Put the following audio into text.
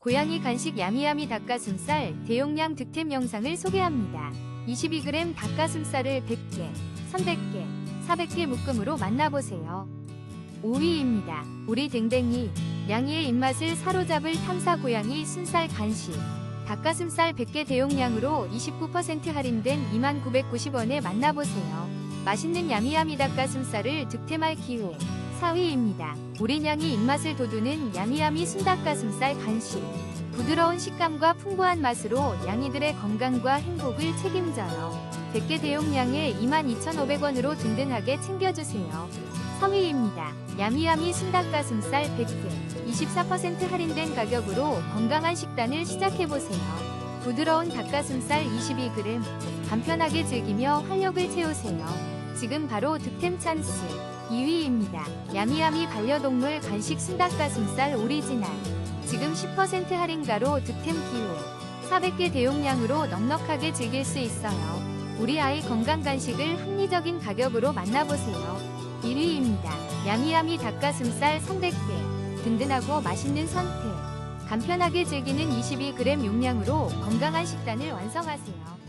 고양이 간식 야미야미 닭가슴살 대용량 득템 영상을 소개합니다. 22g 닭가슴살을 100개, 300개, 400개 묶음으로 만나보세요. 5위입니다. 우리 댕댕이 양이의 입맛을 사로잡을 탐사 고양이 순살 간식 닭가슴살 100개 대용량으로 29% 할인된 2990원에 만나보세요. 맛있는 야미야미 닭가슴살을 득템할 기회 4위입니다. 우리 냥이 입맛을 돋우는 야미야미 순닭가슴살 간식. 부드러운 식감과 풍부한 맛으로 양이들의 건강과 행복을 책임져요. 100개 대용량에 22,500원으로 든든하게 챙겨주세요. 3위입니다. 야미야미 순닭가슴살 100개. 24% 할인된 가격으로 건강한 식단을 시작해보세요. 부드러운 닭가슴살 22g. 간편하게 즐기며 활력을 채우세요. 지금 바로 득템 찬스. 2위입니다. 야미야미 반려동물 간식 순닭가슴살 오리지널. 지금 10% 할인가로 득템 기회. 400개 대용량으로 넉넉하게 즐길 수 있어요. 우리 아이 건강 간식을 합리적인 가격으로 만나보세요. 1위입니다. 야미야미 닭가슴살 300개. 든든하고 맛있는 선택. 간편하게 즐기는 22g 용량으로 건강한 식단을 완성하세요.